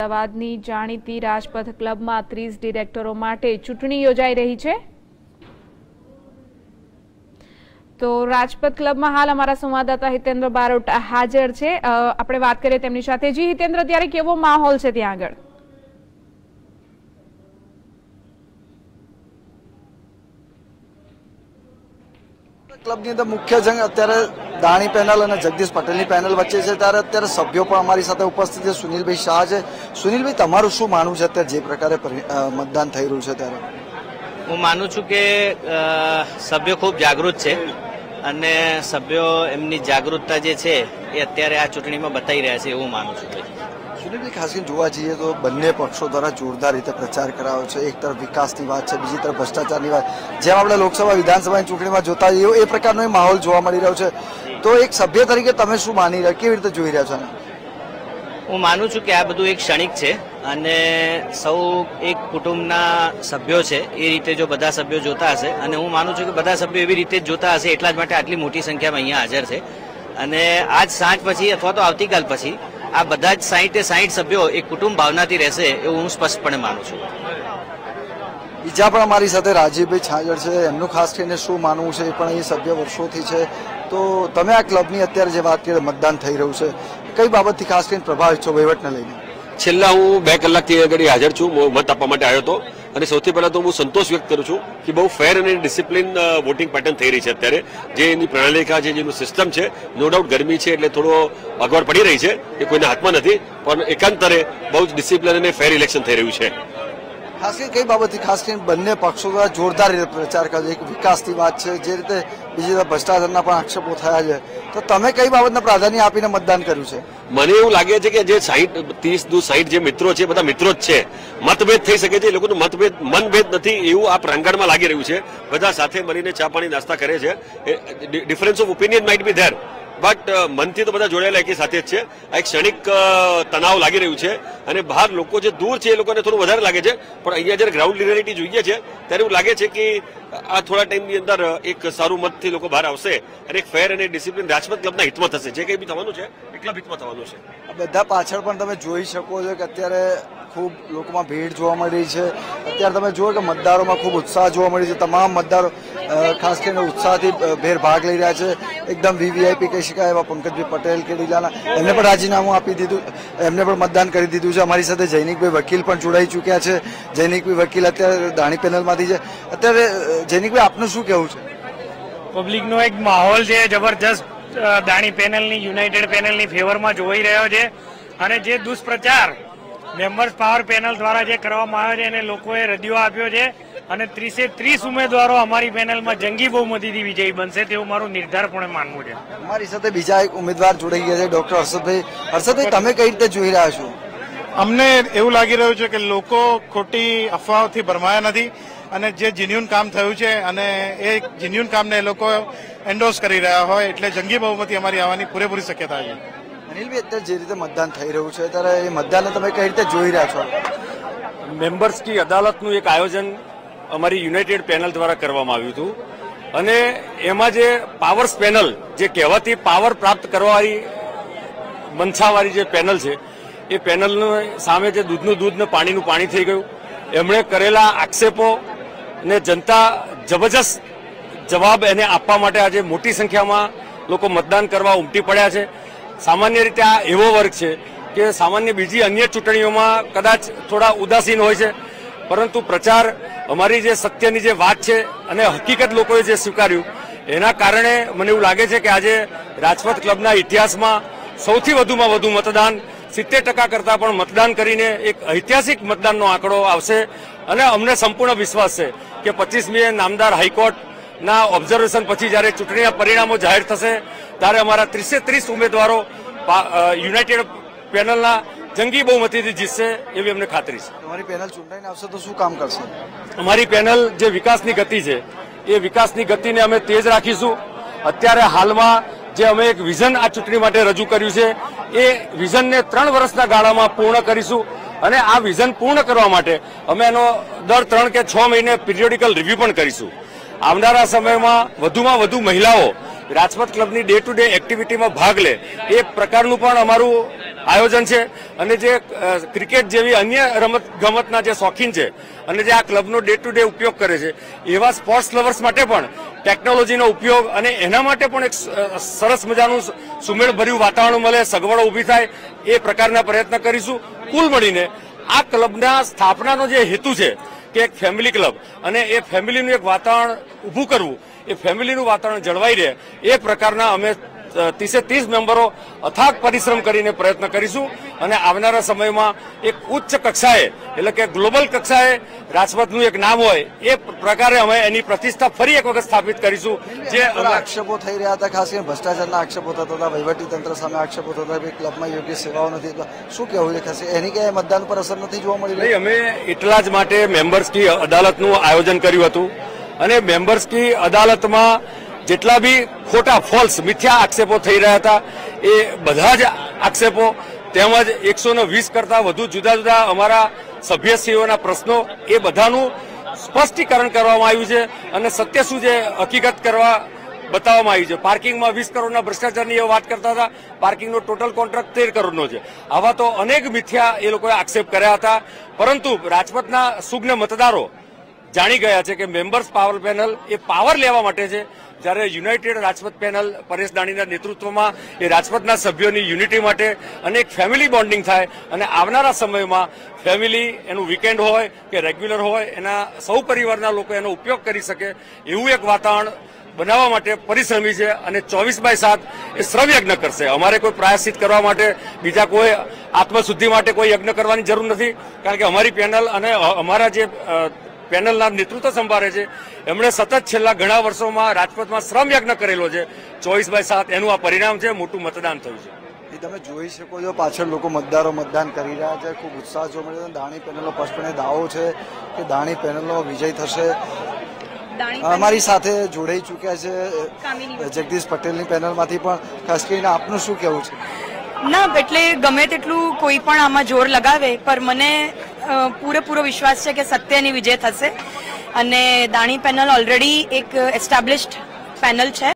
અમદાવાદની જાણીતી રાજપથ ક્લબમાં ત્રીસ ડિરેક્ટરો માટે ચૂંટણી યોજાઈ રહી છે. તો રાજપથ ક્લબમાં હાલ અમારા સંવાદદાતા હિતેન્દ્ર બારોટ હાજર છે. આપણે વાત કરીએ તેમની સાથે. જી હિતેન્દ્ર, ત્યારે કેવો માહોલ છે ત્યાં આગળ? ક્લબની અંદર મુખ્ય જંગ અત્યારે દાણી પેનલ અને જગદીશ પટેલની પેનલ વચ્ચે છે. ત્યારે અત્યારે સભ્યો પણ અમારી સાથે ઉપસ્થિત છે. સુનિલભાઈ શાહ છે. સુનિલભાઈ, તમારું શું માનવું છે અત્યારે જે પ્રકારે મતદાન થઈ રહ્યું છે ત્યારે? હું માનું છું કે સભ્યો ખૂબ જાગૃત છે. અને સભ્યો એમની જાગૃતતા જે છે એ અત્યારે આ ચૂંટણીમાં બતાવી રહ્યા છે એવું માનું છું ભાઈ. સુનિલભાઈ ખાસ કરીને જોવા જઈએ તો બંને પક્ષો દ્વારા જોરદાર રીતે પ્રચાર કરાયો છે. એક તરફ વિકાસની વાત છે બીજી તરફ ભ્રષ્ટાચારની વાત. જેમ આપણે લોકસભા વિધાનસભાની ચૂંટણીમાં જોતા જઈએ એ પ્રકારનો એ માહોલ જોવા મળી રહ્યો છે. તો એક સભ્ય તરીકે તમે શું માની રહ્યા કેવી રીતે જોઈ રહ્યા છો હું માનું છું કે આ બધું એક ક્ષણિક છે. અને સૌ એક કુટુંબના સભ્યો છે. એ રીતે જો બધા સભ્યો જોતા હશે અને હું માનું છું કે બધા સભ્યો એવી રીતે જ જોતા હશે એટલા જ માટે આટલી મોટી સંખ્યામાં અહીંયા હાજર છે. અને આજ સાંજ પછી અથવા તો આવતીકાલ પછી આ બધા જ સાહીઠે સાહીઠ સભ્યો એક કુટુંબ ભાવનાથી રહેશે એવું હું સ્પષ્ટપણે માનું છું. બીજા પણ અમારી સાથે રાજીવભાઈ છાજર છે. એમનું ખાસ કરીને શું માનવું છે એ પણ અહીં સભ્ય વર્ષોથી છે. તો તમે આ ક્લબની અત્યારે જે વાત કરી, મતદાન થઈ રહ્યું છે, કઈ બાબતથી ખાસ કરીને પ્રભાવિત છો વહીવટને લઈને? છેલ્લા હું બે કલાકથી આગળ હાજર છું મત આપવા માટે આવ્યો હતો. અને સૌથી પહેલા તો હું સંતોષ વ્યક્ત કરું છું કે બહુ ફેર અને ડિસિપ્લિન વોટિંગ પેટર્ન થઈ રહી છે અત્યારે. જે એની પ્રણાલિકા છે જેનું સિસ્ટમ છે નો ડાઉટ ગરમી છે એટલે થોડો અગવડ પડી રહી છે એ કોઈના હાથમાં નથી, પણ એકાંતરે બહુ જ ડિસિપ્લિન અને ફેર ઇલેક્શન થઈ રહ્યું છે. ખાસ કરીને કઈ બાબતથી? ખાસ કરીને બંને પક્ષો દ્વારા જોરદાર રીતે પ્રચાર કર્યો. એક વિકાસની વાત છે, જે રીતે બીજી રીતે ભ્રષ્ટાચારના પણ આક્ષેપો થયા છે. તો તમે કઈ બાબતને પ્રાધાન્ય આપીને મતદાન કર્યું છે? મને એવું લાગે છે કે જે સાઈઠ, ત્રીસ દુ સાઈઠ જે મિત્રો છે બધા મિત્રો જ છે. મતભેદ થઈ શકે છે, એ લોકોનું મતભેદ, મનભેદ નથી એવું આ પ્રાંગણમાં લાગી રહ્યું છે. બધા સાથે મળીને ચા પાણી નાસ્તા કરે છે. Difference of opinion might be there but મનથી તો બધા જોડાયેલા એકી સાથે જ છે. આ એક ક્ષણિક તણાવ લાગી રહ્યું છે અને બહાર લોકો જે દૂર છે એ લોકોને થોડું વધારે લાગે છે. પણ અહીંયા જ્યારે ગ્રાઉન્ડ રિયાલિટી જોઈએ છે, ત્યારે એવું લાગે છે કે આ થોડા ટાઈમની અંદર એક સારું મતથી લોકો બહાર આવશે અને એક ફેર અને ડિસિપ્લિન રાજપથ ક્લબના હિતમાં થશે. જે કંઈ બી થવાનું છે એ હિતમાં થવાનું છે. બધા પાછળ પણ તમે જોઈ શકો છો કે અત્યારે ખૂબ લોકોમાં ભીડ જોવા મળી છે. અત્યારે તમે જુઓ કે મતદારોમાં ખૂબ ઉત્સાહ જોવા મળી છે. તમામ મતદારો ખાસ કરીને ઉત્સાહથી ભેર ભાગ લઈ રહ્યા છે. એકદમ વીવીઆઈપી કહી શકાય, એવા પંકજભાઈ પટેલ કેડીલાના એમને પણ રાજીનામું આપી દીધું, એમને પણ મતદાન કરી દીધું છે. અમારી સાથે જૈનિકભાઈ વકીલ પણ જોડાઈ ચૂક્યા છે. જૈનિકભાઈ વકીલ અત્યારે દાણી પેનલમાંથી છે. અત્યારે, જૈનિકભાઈ, આપનું શું કહેવું છે? પબ્લિકનો એક માહોલ છે, જબરજસ્ત દાણી પેનલની, યુનાઇટેડ પેનલની ફેવરમાં જોઈ રહ્યો છે. અને જે દુષ્પ્રચાર મેમ્બર્સ પાવર પેનલ દ્વારા જે કરવામાં આવ્યો છે, એને લોકોએ રદિયો આપ્યો છે. અને ત્રીસે ત્રીસ ઉમેદવારો અમારી પેનલમાં જંગી બહુમતીથી વિજયી બનશે તેવું મારું નિર્ધારપણે માનવું છે. અમારી સાથે બીજા એક ઉમેદવાર જોડાઈ ગયા છે ડોક્ટર હર્ષદભાઈ. હર્ષદભાઈ તમે કઈ રીતે જોઈ રહ્યા છો? અમને એવું લાગી રહ્યું છે કે લોકો ખોટી અફવાઓથી ભરમાયા નથી અને જે જીન્યુન કામ થયું છે અને એ જીન્યુન કામને એ લોકો એન્ડોર્સ કરી રહ્યા હોય એટલે જંગી બહુમતી અમારી આવવાની પૂરેપૂરી શક્યતા છે. અનિલભાઈ અત્યારે જે રીતે મતદાન થઈ રહ્યું છે ત્યારે એ મતદાનને તમે કઈ રીતે જોઈ રહ્યા છો? મેમ્બર્સ કી અદાલતનું એક આયોજન અમારી યુનાઇટેડ પેનલ દ્વારા કરવામાં આવ્યું હતું. અને એમાં જે પાવર્સ પેનલ, જે કહેવાતી પાવર પ્રાપ્ત કરવાવાળી મનસાવાળી જે પેનલ છે, એ પેનલનું સામે જે દૂધનું દૂધ ને પાણીનું પાણી થઈ ગયું. એમણે કરેલા આક્ષેપો ને જનતા જબરજસ્ત જવાબ એને આપવા માટે આજે મોટી સંખ્યામાં લોકો મતદાન કરવા ઉમટી પડ્યા છે. સામાન્ય રીતે આ એવો વર્ગ છે કે સામાન્ય બીજી અન્ય ચૂંટણીઓમાં કદાચ થોડા ઉદાસીન હોય છે. પરંતુ પ્રચાર અમારી જે સત્યની જે વાત છે અને હકીકત લોકોએ જે સ્વીકાર્યું, એના કારણે મને એવું લાગે છે કે આજે રાજપથ ક્લબના ઇતિહાસમાં સૌથી વધુમાં વધુ મતદાન, સિત્તેર ટકા કરતાં પણ મતદાન કરીને એક ઐતિહાસિક મતદાનનો આંકડો આવશે અને અમને સંપૂર્ણ વિશ્વાસ છે કે પચીસમીએ નામદાર હાઈકોર્ટના ઓબ્ઝર્વેશન પછી જ્યારે ચૂંટણીના પરિણામો જાહેર થશે, ત્યારે અમારા ત્રીસે ત્રીસ ઉમેદવારો યુનાઇટેડ પેનલના જંગી બહુમતીથી જીતશે એવી અમને ખાતરી છે. તમારી પેનલ ચૂંટાઈને આવશે તો શું કામ કરશે? અમારી પેનલ જે વિકાસની ગતિ છે એ વિકાસની ગતિને અમે તેજ રાખીશું. અત્યારે હાલમાં જે અમે એક વિઝન આ ચૂંટણી માટે રજૂ કર્યું છે એ વિઝનને ત્રણ વર્ષના ગાળામાં પૂર્ણ કરીશું અને આ વિઝન પૂર્ણ કરવા માટે અમે એનો દર ત્રણ કે છ મહિને પિરિયોડિકલ રિવ્યુ પણ કરીશું. આવનારા સમયમાં વધુમાં વધુ મહિલાઓ રાજપથ ક્લબની ડે ટુ ડે એક્ટિવિટીમાં ભાગ લે એ પ્રકારનું પણ અમારું આયોજન છે. અને જે ક્રિકેટ જેવી અન્ય રમત ગમતના જે શોખીન છે, અને જે આ ક્લબનો ડે ટુ ડે ઉપયોગ કરે છે, એવા સ્પોર્ટ્સ લવર્સ માટે પણ, ટેકનોલોજીનો ઉપયોગ અને એના માટે પણ એક સરસ મજાનું સુમેળભર્યું વાતાવરણ મળે, સગવડો ઊભી થાય, એ પ્રકારના પ્રયત્ન કરીશું. કુલ મળીને આ ક્લબના સ્થાપનાનો જે હેતુ છે, કે એક ફેમિલી ક્લબ, અને એ ફેમિલીનું એક વાતાવરણ ઊભું કરવું, એ ફેમિલીનું વાતાવરણ જળવાઈ રહે, એ પ્રકારના અમે ત્રીસે ત્રીસ મેમ્બરો અથાગ પરિશ્રમ કરીને પ્રયત્ન કરીશું અને આવનારા સમયમાં એક ઉચ્ચ કક્ષાએ એટલે કે ગ્લોબલ કક્ષાએ રાજપથનું એક નામ હોય એ પ્રકારે અમે એની પ્રતિષ્ઠા ફરી એક વખત સ્થાપિત કરીશું. જે આક્ષેપો થઈ રહ્યા હતા ખાસ કરીને ભ્રષ્ટાચારના આક્ષેપો થતા હતા વહીવટી તંત્ર સામે આક્ષેપો થતા હતા ક્લબમાં યોગ્ય સેવાઓ નથી. શું કહેવું છે ખાસ એની ક્યાંય મતદાન પર અસર નથી જોવા મળી રહી? અમે એટલા જ માટે મેમ્બર્સ કી અદાલતનું આયોજન કર્યું હતું. અને મેમ્બર્સ કી અદાલતમાં જેટલા બી ખોટા ફોલ્સ મિથ્યા આક્ષેપો થઈ રહ્યા હતા, એ બધા જ આક્ષેપો તેમજ એકસો વીસ કરતા વધુ જુદા જુદા અમારા સભ્યશ્રીઓના પ્રશ્નો, એ બધાનું સ્પષ્ટીકરણ કરવામાં આવ્યું છે અને સત્ય શું છે, હકીકત કરવા બતાવવામાં આવ્યું છે. પાર્કિંગમાં વીસ કરોડના ભ્રષ્ટાચારની એ વાત કરતા હતા, પાર્કિંગનો ટોટલ કોન્ટ્રાક્ટ તેર કરોડનો છે. આવા તો અનેક મિથ્યા એ લોકોએ આક્ષેપ કર્યા હતા, પરંતુ રાજપથના સુજ્ઞ મતદારો જાણી ગયા છે કે મેમ્બર્સ પાવર પેનલ એ પાવર લેવા માટે છે. જ્યારે યુનાઇટેડ રાજપથ પેનલ પરેશ દાણીના નેતૃત્વમાં એ રાજપથના સભ્યોની યુનિટી માટે અને એક ફેમિલી બોન્ડિંગ થાય અને આવનારા સમયમાં ફેમિલી એનું વીકેન્ડ હોય કે રેગ્યુલર હોય એના સૌ પરિવારના લોકો એનો ઉપયોગ કરી શકે એવું એક વાતાવરણ બનાવવા માટે પરિશ્રમી છે અને ચોવીસ બાય સાત એ શ્રમ યજ્ઞ કરશે. અમારે કોઈ પ્રાયશ્ચિત કરવા માટે બીજા કોઈ આત્મશુદ્ધિ માટે કોઈ યજ્ઞ કરવાની જરૂર નથી, કારણ કે અમારી પેનલ અને અમારા જે પેનલના નેતૃત્વ સંભાળે છે. એમણે સતત છેલ્લા ઘણા વર્ષોમાં રાજપથમાં શ્રમ યજ્ઞ કરેલો છે. ચોવીસ બાય સાત એનું આ પરિણામ છે. મોટું મતદાન થયું છે. એ તમે જોઈ શકો છો પાછળ લોકો મતદારો મતદાન કરી રહ્યા છે. ખૂબ ઉત્સાહ જોવા મળ્યો છે. દાણી પેનલનો સ્પષ્ટપણે દાવો છે કે દાણી પેનલનો વિજય થશે. અમારી સાથે જોડાઈ ચૂક્યા છે જગદીશ પટેલની પેનલમાંથી પણ. ખાસ કરીને આપનું શું કહેવું છે? ના એટલે ગમે તેટલું કોઈ પણ આમાં જોર લગાવે પર મને પૂરેપૂરો વિશ્વાસ છે કે સત્યની વિજય થશે. અને દાણી પેનલ ઓલરેડી એક એસ્ટાબ્લિશ્ડ પેનલ છે.